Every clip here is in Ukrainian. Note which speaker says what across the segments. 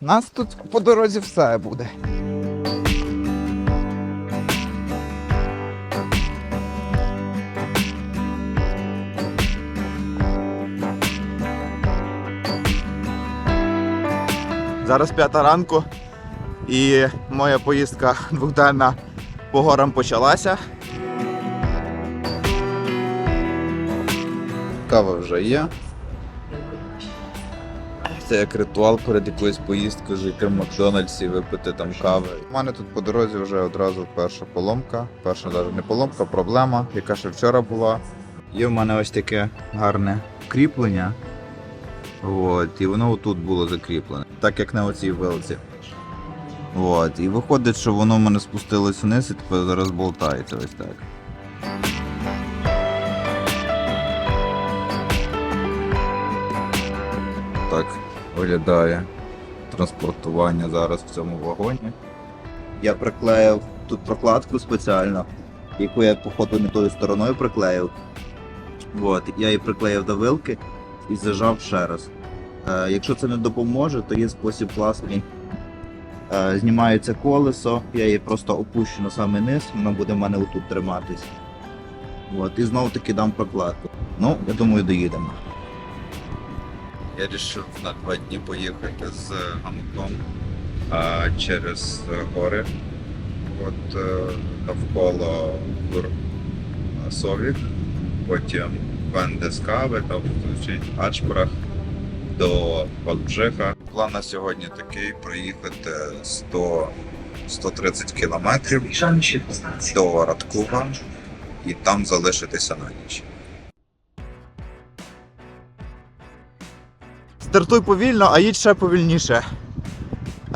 Speaker 1: Нас тут по дорозі все буде. Зараз п'ята ранку, і моя поїздка двохденна по горам почалася. Кава вже є. Це як ритуал перед якоюсь поїздкою жити в Макдональдсі, випити там кави. У мене тут по дорозі вже одразу перша поломка. Перша навіть не поломка, проблема, яка ще вчора була. Є в мене ось таке гарне кріплення. От, і воно отут було закріплене, так як на оцій вилці. От, і виходить, що воно в мене спустилось вниз і тепер зараз болтається ось. Так виглядає транспортування зараз в цьому вагоні. Я приклеїв тут прокладку спеціально, яку я походу не тою стороною приклеїв. От, я її приклеїв до вилки і зажав ще раз. Е, якщо це не допоможе, то є спосіб класний. Е, знімається колесо, я її просто опущу на самий низ, вона буде в мене отут триматись. От, і знову таки дам прокладку. Ну, я думаю, доїдемо. Я вирішив на два дні поїхати з гамаком через гори. От е, навколо Тур Совік, потім Бендескаве, там звучить Ачбрах до Балджиха. План на сьогодні такий проїхати 100 130 кілометрів до Радкуга і там залишитися на ніч. Стартуй повільно, а їдь ще повільніше.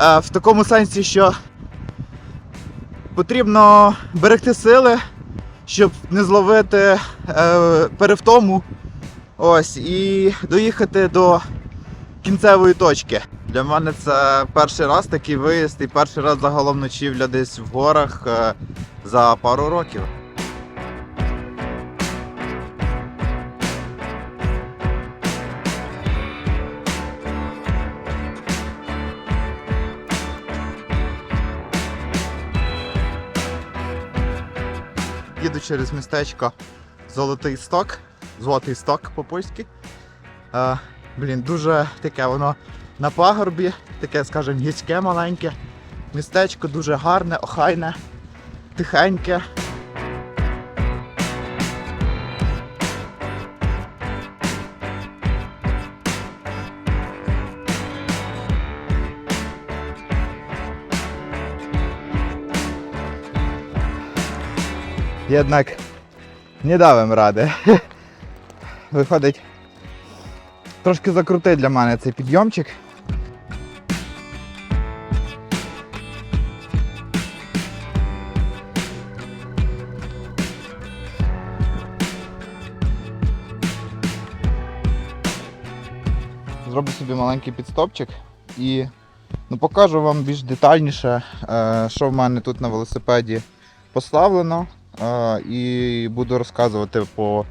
Speaker 1: Е, в такому сенсі, що потрібно берегти сили, щоб не зловити е, перевтому. Ось, і доїхати до кінцевої точки. Для мене це перший раз такий виїзд і перший раз загалом ночівля десь в горах е, за пару років. Їду через містечко Золотий Сток, Золотий Сток по-польськи. Е, блін, дуже таке воно на пагорбі, таке, скажімо, гірське маленьке. Містечко дуже гарне, охайне, тихеньке. Jednak nie dałem rady. Виходить, трошки закрутий для мене цей підйомчик. Зроблю собі маленький підстопчик і ну, покажу вам більш детальніше, е, що в мене тут на велосипеді поставлено. І буду розказувати по,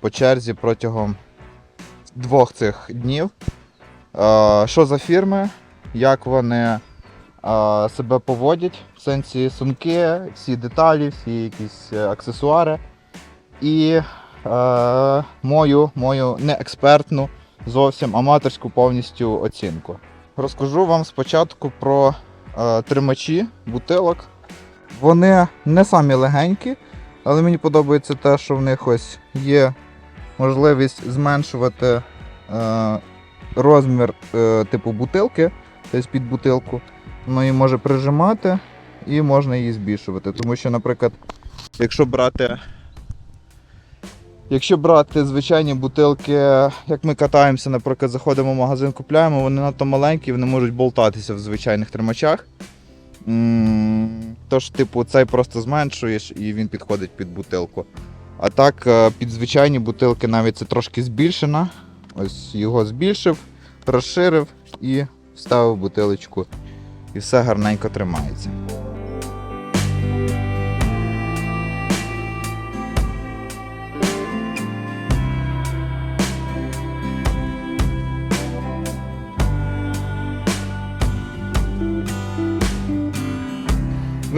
Speaker 1: по черзі протягом двох цих днів, що за фірми, як вони себе поводять, в сенсі сумки, всі деталі, всі якісь е, аксесуари. І е, мою, мою не експертну, зовсім аматорську повністю оцінку. Розкажу вам спочатку про е, тримачі бутилок. Вони не самі легенькі, але мені подобається те, що в них ось є можливість зменшувати е, розмір е, типу бутилки, тобто під бутилку. Воно її може прижимати і можна її збільшувати. Тому що, наприклад, якщо брати. Якщо брати звичайні бутилки, як ми катаємося, наприклад, заходимо в магазин, купляємо, вони надто маленькі, вони можуть болтатися в звичайних тримачах. Тож, типу, цей просто зменшуєш і він підходить під бутилку. А так, е, під звичайні бутилки навіть це трошки збільшено. Ось його збільшив, розширив і вставив бутилочку. І все гарненько тримається.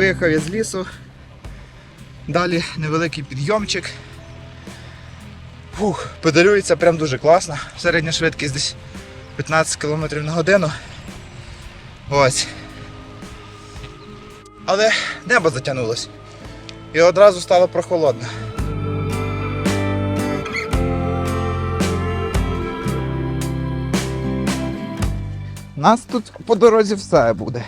Speaker 2: Виїхав я з лісу. Далі невеликий підйомчик. Фух, педалюється прям дуже класно. Середня швидкість десь 15 км на годину. Ось. Але небо затягнулось. І одразу стало прохолодно. Нас тут по дорозі все буде.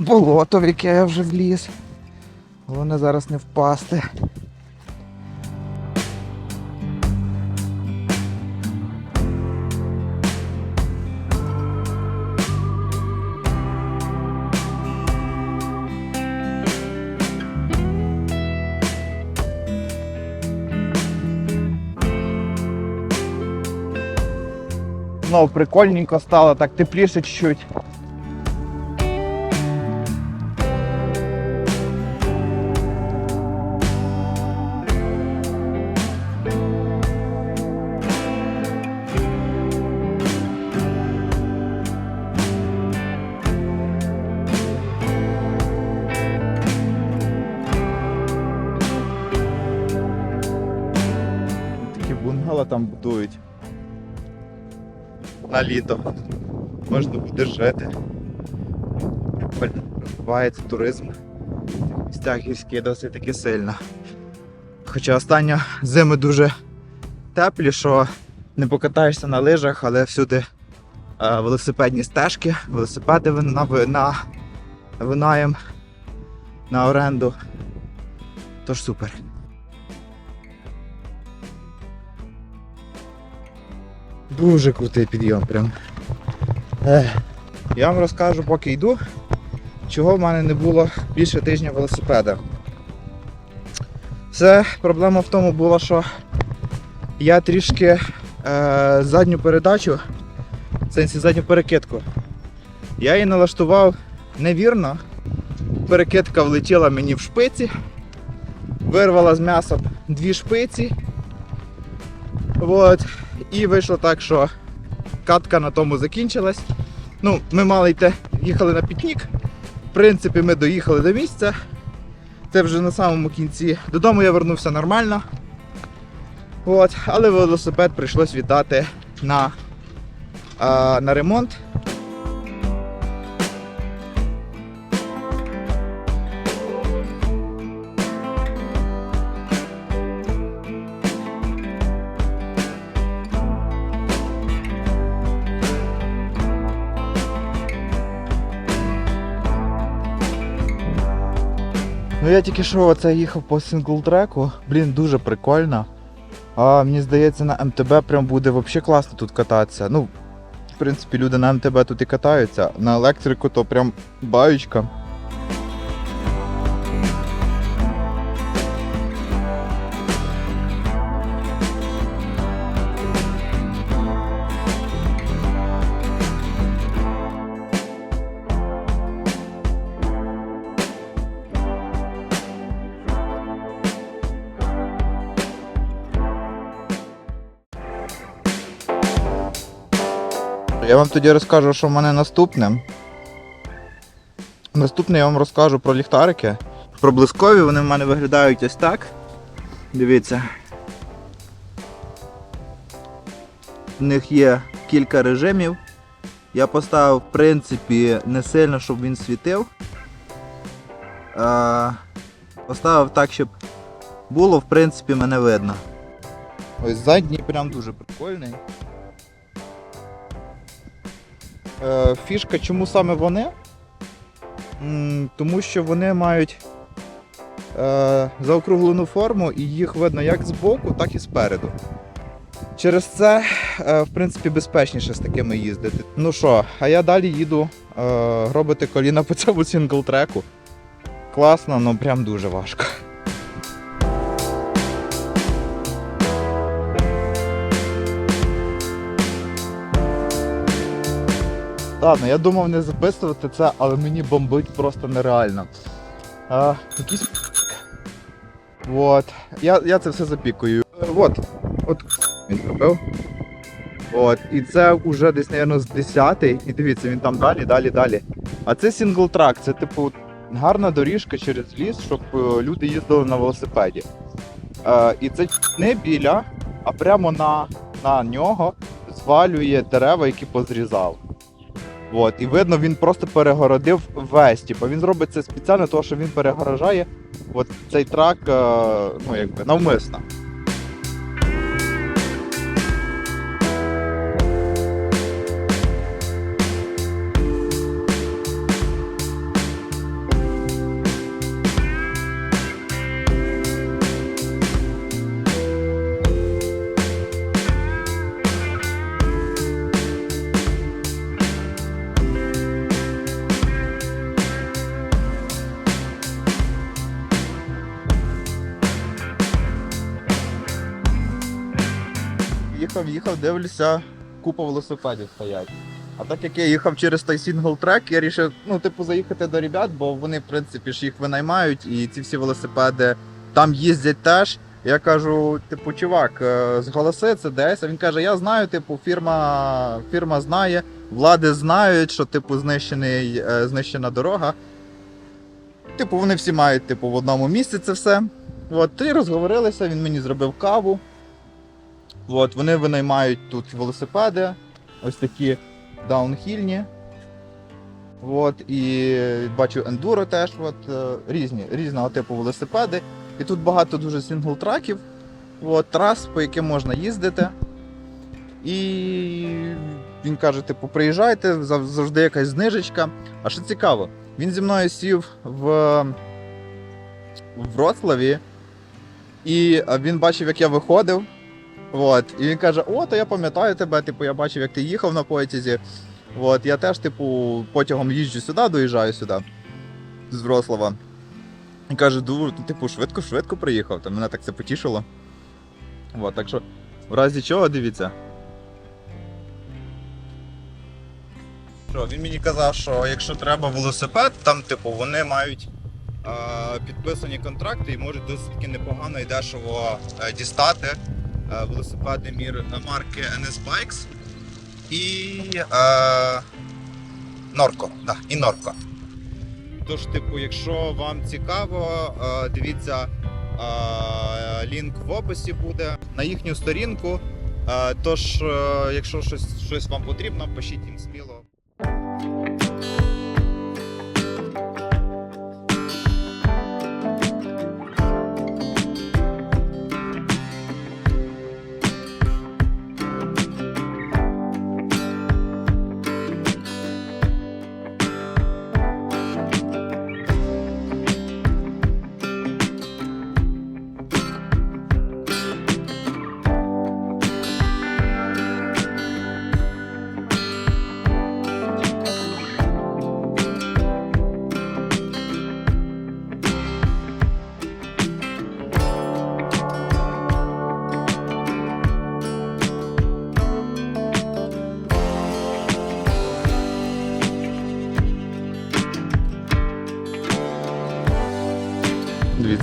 Speaker 2: Болото, в яке я вже вліз. Головне зараз не впасти. Знову прикольненько стало, так тепліше чуть-чуть. На літо. Можна буде жити. Прикольно. Туризм. Містах гірські досить таки сильно. Хоча останні зими дуже теплі, що не покатаєшся на лижах, але всюди е, велосипедні стежки, велосипеди на, на винаєм, на оренду. Тож супер. Дуже крутий підйом прям. Я вам розкажу, поки йду, чого в мене не було більше тижня велосипеда. Це проблема в тому була, що я трішки е, задню передачу, в сенсі задню перекидку. Я її налаштував невірно. Перекидка влетіла мені в шпиці, вирвала з м'яса дві шпиці. От. І вийшло так, що катка на тому закінчилась. Ну, ми мали йти, їхали на пікнік. В принципі, ми доїхали до місця. Це вже на самому кінці. Додому я вернувся нормально. От. Але велосипед прийшлось віддати на, а, на ремонт. Я тільки що оце їхав по синглтреку. Блін, дуже прикольно. А мені здається, на МТБ прям буде взагалі класно тут кататися. Ну, в принципі, люди на МТБ тут і катаються. На електрику то прям баючка. Вам тоді розкажу, що в мене наступне. Наступне я вам розкажу про ліхтарики. Проблискові вони в мене виглядають ось так. Дивіться. В них є кілька режимів. Я поставив, в принципі, не сильно, щоб він світив. А, поставив так, щоб було, в принципі, мене видно. Ось задній прям дуже прикольний. Е, фішка, чому саме вони? Тому що вони мають е, заокруглену форму і їх видно як збоку, так і спереду. Через це, е, в принципі, безпечніше з такими їздити. Ну що, а я далі їду робити коліна по цьому сінглтреку. Класно, але прям дуже важко. Ладно, я думав не записувати це, але мені бомбить просто нереально. А, якісь... Вот. Я, я це все запікую. Вот. От він зробив. От. І це вже десь, мабуть, з 10 І дивіться, він там далі, далі, далі. А це сингл трак, це типу гарна доріжка через ліс, щоб е, люди їздили на велосипеді. Е, і це не біля, а прямо на, на нього звалює дерева, які позрізав. От, і видно, він просто перегородив весь. Типу, він зробить це спеціально, тому що він перегорожає от цей трак, е, ну якби навмисно. Їхав, їхав, дивлюся, купа велосипедів стоять. А так як я їхав через той сингл трек, я вирішив, ну, типу, заїхати до ребят, бо вони, в принципі, ж їх винаймають, і ці всі велосипеди там їздять теж. Я кажу, типу, чувак, е, зголоси це десь. А він каже: Я знаю, типу, фірма, фірма знає, влади знають, що типу знищений, е, знищена дорога. Типу, вони всі мають типу, в одному місці це все. От, і розговорилися, він мені зробив каву. От, вони винаймають тут велосипеди, ось такі даунхільні. От, і бачу ендуро теж, от, е, різні, різного типу велосипеди. І тут багато дуже сингл-траків, от, трас, по яким можна їздити. І він каже: типу, приїжджайте, завжди якась знижечка. А що цікаво, він зі мною сів в, в Вроцлаві, і він бачив, як я виходив. От, і він каже: О, то я пам'ятаю тебе, типу, я бачив, як ти їхав на потязі. От, я теж, типу, потягом їжджу сюди, доїжджаю сюди з Врослава. І каже, дуже, типу, швидко-швидко приїхав. Та мене так це потішило. От, так що, в разі чого, дивіться. Що, він мені казав, що якщо треба велосипед, там, типу, вони мають е, підписані контракти і можуть досить таки непогано і дешево е, дістати велосипеди мір марки NS Bikes і е, Норко. Да, і Норко. Тож, типу, якщо вам цікаво, е, дивіться, е, лінк в описі буде на їхню сторінку. Е, Тож, е, якщо щось, щось вам потрібно, пишіть їм сміло.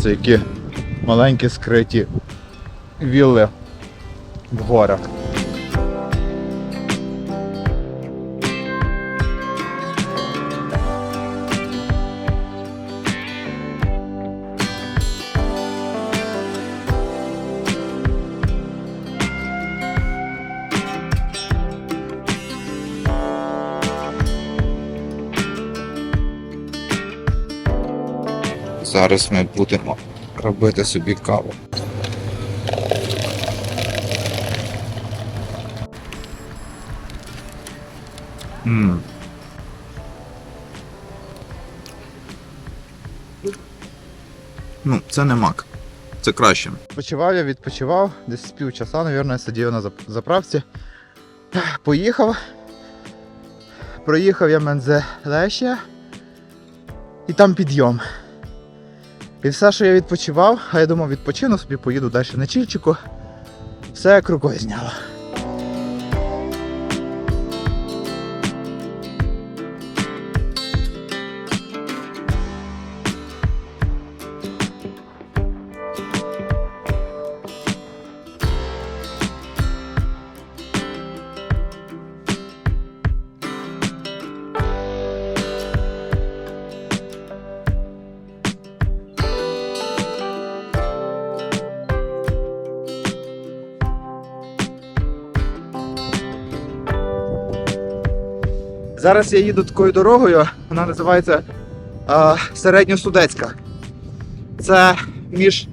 Speaker 2: Які маленькі скриті вілли в горах. Зараз ми будемо робити собі каву. М. Ну, це не мак. Це краще. Відпочивав я, відпочивав, десь з півчаса, мабуть, я сидів на заправці. Поїхав. Проїхав я Мензе Леща. І там підйом. І все, що я відпочивав, а я думав, відпочину собі, поїду далі на чільчику. Все як зняло. Зараз я їду такою дорогою, вона називається е, Середньосудецька. Це між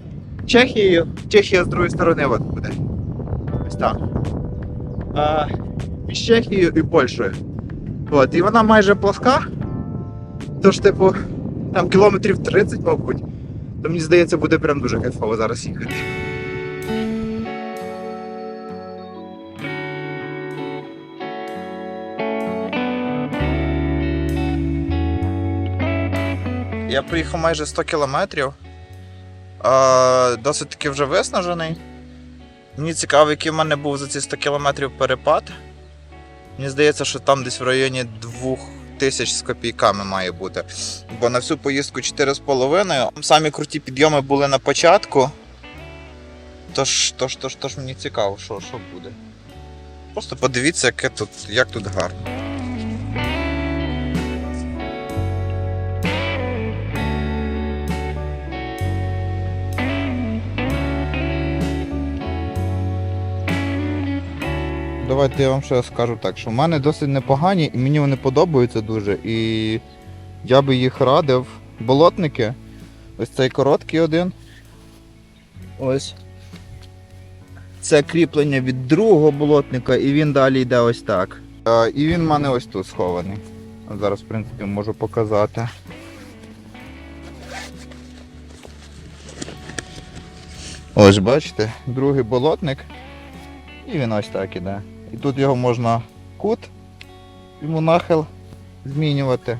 Speaker 2: Чехією, Чехія з другої сторони от буде. Ось там. Е, між Чехією і Польщею. От, і вона майже плоска. Тож, типу, там кілометрів 30, мабуть. То мені здається, буде прям дуже кайфово зараз їхати. Я приїхав майже 100 кілометрів. Досить таки вже виснажений. Мені цікаво, який в мене був за ці 100 кілометрів перепад. Мені здається, що там десь в районі 2000 з копійками має бути. Бо на всю поїздку 4,5. Самі круті підйоми були на початку. Тож, тож, тож, тож мені цікаво, що, що буде. Просто подивіться, яке тут, як тут гарно. Давайте я вам ще скажу так, що в мене досить непогані і мені вони подобаються дуже. І я би їх радив. Болотники. Ось цей короткий один. Ось. Це кріплення від другого болотника, і він далі йде ось так. Е, і він в мене ось тут схований. Зараз, в принципі, можу показати. Ось бачите, другий болотник. І він ось так іде. І тут його можна кут, йому нахил змінювати.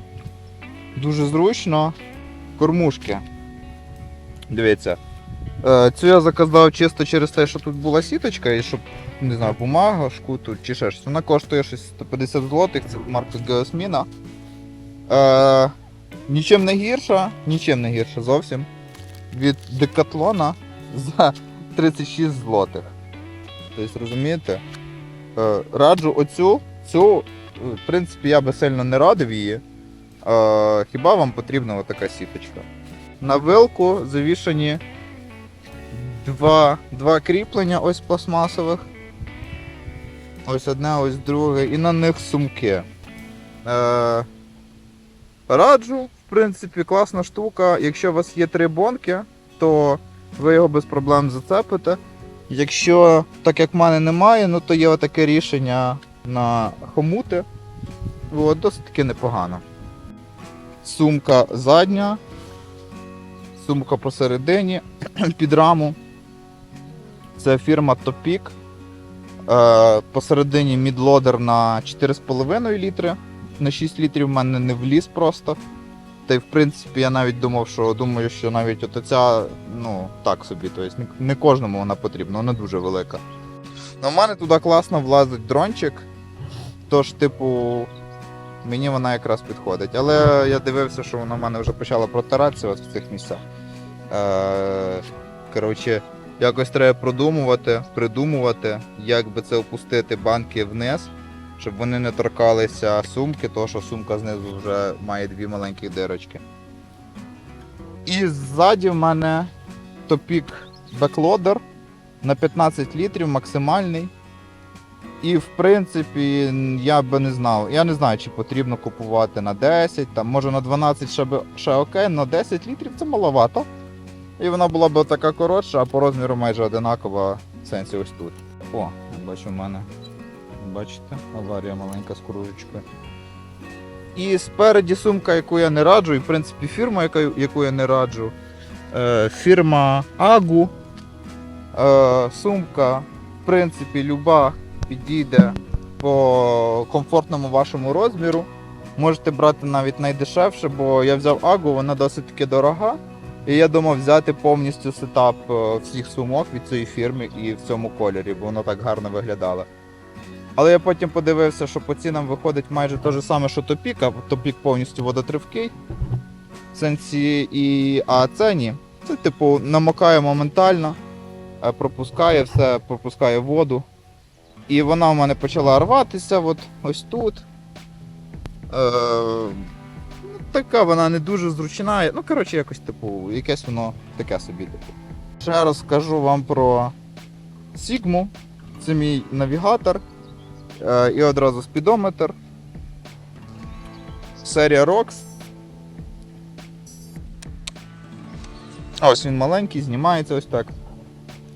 Speaker 2: Дуже зручно. Кормушки. Дивіться. Е, Цю я заказав чисто через те, що тут була сіточка і щоб, не знаю, бумага, шкуту чи ще щось. Вона коштує щось 150 злотих, це марка Geosmina. Е, нічим не гірша, нічим не гірша зовсім. Від декатлона за 36 злотих. Тобто, розумієте? Е, раджу оцю, цю, е, в принципі, я би сильно не радив її. Е, хіба вам потрібна отака сіточка? На вилку завішані два, два кріплення ось пластмасових. Ось одне, ось друге, і на них сумки. Е, раджу, в принципі, класна штука. Якщо у вас є три бонки, то ви його без проблем зацепите. Якщо так як в мене немає, ну то є отаке рішення на хомути. От, досить таки непогано. Сумка задня, сумка посередині, під раму. Це фірма Topic. Е, посередині мідлодер на 4,5 літри. На 6 літрів в мене не вліз просто. Та й в принципі я навіть думав, що думаю, що навіть от ну, так собі, тобто не кожному вона потрібна, вона дуже велика. Ну, в мене туди класно влазить дрончик. Тож, типу, мені вона якраз підходить. Але я дивився, що вона в мене вже почала протиратися в цих місцях. Е, коротше, якось треба продумувати, придумувати, як би це опустити банки вниз щоб вони не торкалися сумки, тому що сумка знизу вже має дві маленькі дирочки. І ззаді в мене топік беклодер на 15 літрів максимальний. І в принципі я би не знав. Я не знаю, чи потрібно купувати на 10, там, може на 12 ще, би, ще окей, на 10 літрів це маловато. І вона була б така коротша, а по розміру майже одинакова в сенсі ось тут. О, бачу в мене Бачите, аварія маленька з кружечкою. І спереді сумка, яку я не раджу, і в принципі фірма, яку я не раджу. Е, фірма Агу. Е, сумка, в принципі, люба підійде по комфортному вашому розміру. Можете брати навіть найдешевше, бо я взяв Агу, вона досить таки дорога. І я думав взяти повністю сетап е, всіх сумок від цієї фірми і в цьому кольорі, бо воно так гарно виглядало. Але я потім подивився, що по цінам виходить майже те ж саме, що Топік, а Топік повністю водотривкий. Сенсі і. А це ні. Це типу намокає моментально, е, пропускає все, пропускає воду. І вона в мене почала рватися от, ось тут. Е, ну, така вона не дуже зручна. Ну, коротше, якось, типу, якесь воно таке собі. Типу. Ще раз скажу вам про Sigma. Це мій навігатор. Е, і одразу спідометр. серія ROX. Ось він маленький, знімається ось так.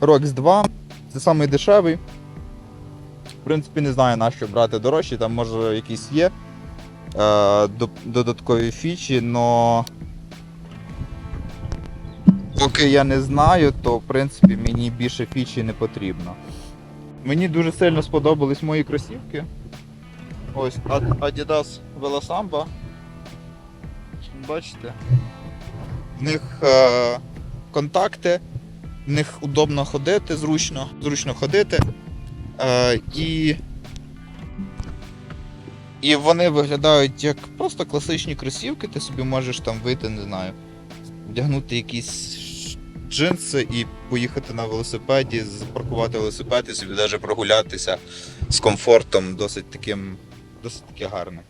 Speaker 2: ROX 2. Це самий дешевий. В принципі, не знаю, на що брати дорожчі, там може якісь є е, додаткові фічі, но поки я не знаю, то в принципі мені більше фічі не потрібно. Мені дуже сильно сподобались мої кросівки. Ось Ad- Adidas Velosamba. Бачите? В них е, контакти, в них удобно ходити, зручно, зручно ходити. Е, і, і вони виглядають як просто класичні кросівки, ти собі можеш там вийти, не знаю, вдягнути якісь джинси і поїхати на велосипеді, запаркувати велосипед і собі навіть прогулятися з комфортом, досить таким, досить таки гарним.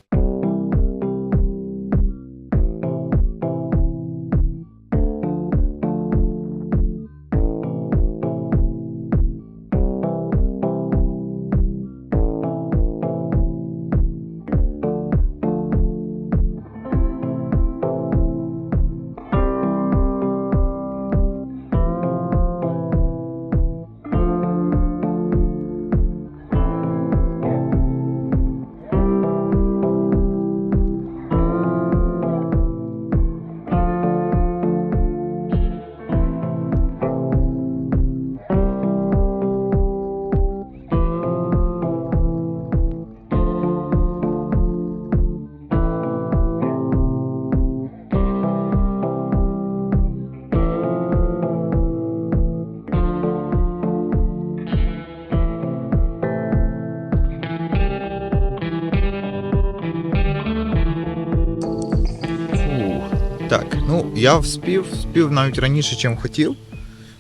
Speaker 2: Я вспів, вспів навіть раніше, ніж хотів.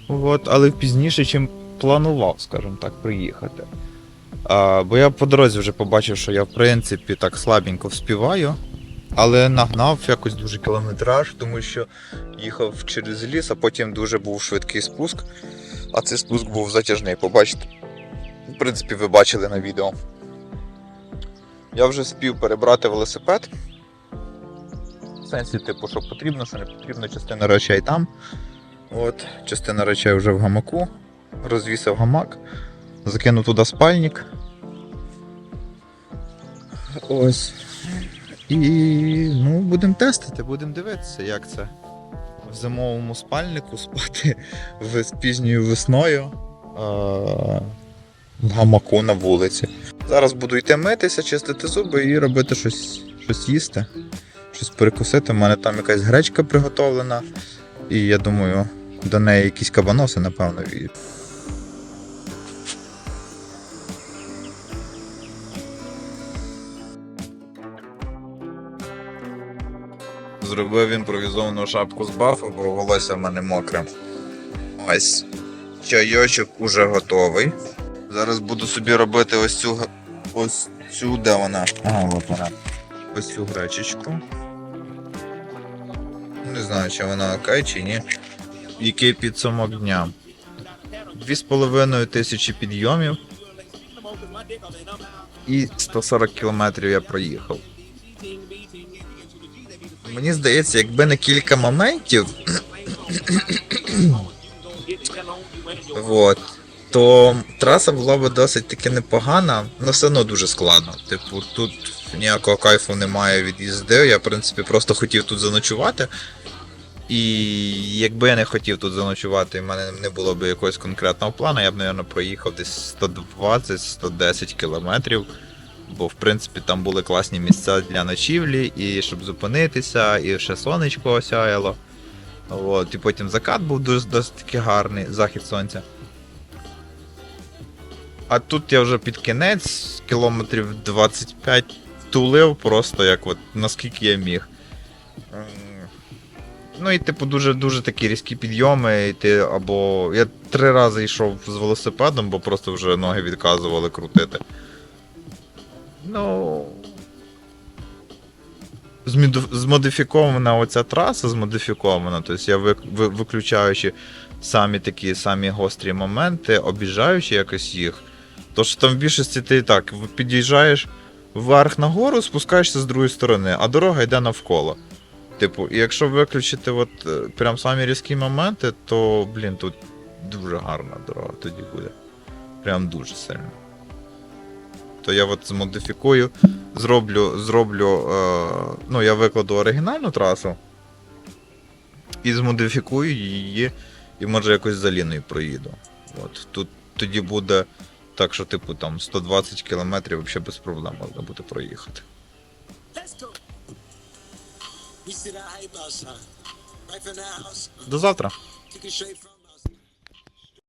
Speaker 2: От, але пізніше, чим планував, скажімо так, приїхати. А, бо я по дорозі вже побачив, що я в принципі так слабенько вспіваю, але нагнав якось дуже кілометраж, тому що їхав через ліс, а потім дуже був швидкий спуск. А цей спуск був затяжний, побачите. В принципі, ви бачили на відео. Я вже спів перебрати велосипед. Сенсі, типу, що потрібно, що не потрібно, частина речей там. От, частина речей вже в гамаку. Розвісив гамак, закинув туди спальник. Ось. І ну, будемо тестити, будемо дивитися, як це в зимовому спальнику спати з пізньою весною а, в гамаку на вулиці. Зараз буду йти митися, чистити зуби і робити щось, щось їсти щось перекусити. У мене там якась гречка приготовлена. І я думаю, до неї якісь кабаноси, напевно. Зробив імпровізовану шапку з бафу, бо волосся в мене мокре. Ось. Чайочок уже готовий. Зараз буду собі робити ось цю ось цю, де вона? Ага, вона. Ось цю гречечку. Знаю, чи вона окей, чи ні. Який підсумок дня. Дві з половиною тисячі підйомів. І 140 кілометрів я проїхав. Мені здається, якби не кілька моментів. вот, то траса була б досить таки непогана, але все одно дуже складно. Типу, тут ніякого кайфу немає від їзди. Я, в принципі, просто хотів тут заночувати. І якби я не хотів тут заночувати, в мене не було б якогось конкретного плану, я б, мабуть, проїхав десь 120-110 кілометрів. Бо, в принципі, там були класні місця для ночівлі, і щоб зупинитися, і ще сонечко осяяло. От, і потім закат був досить, гарний, захід сонця. А тут я вже під кінець кілометрів 25 тулив просто як от наскільки я міг. Ну і типу дуже дуже такі різкі підйоми. І ти або. Я три рази йшов з велосипедом, бо просто вже ноги відказували крутити. Ну. Змодифікована оця траса, змодифікована. Тобто я ви- ви- виключаючи самі такі самі гострі моменти, обіжаючи якось їх. То що там в більшості ти так під'їжджаєш вверх на гору, спускаєшся з другої сторони, а дорога йде навколо. Типу, якщо виключити от, е, прям самі різкі моменти, то, блін, тут дуже гарна дорога тоді буде. Прям дуже сильно. То я от змодифікую, зроблю, зроблю, е, ну, я викладу оригінальну трасу і змодифікую її, і може якось за ліною проїду. От, тут тоді буде так, що, типу, там 120 кілометрів взагалі без проблем можна буде проїхати. До завтра!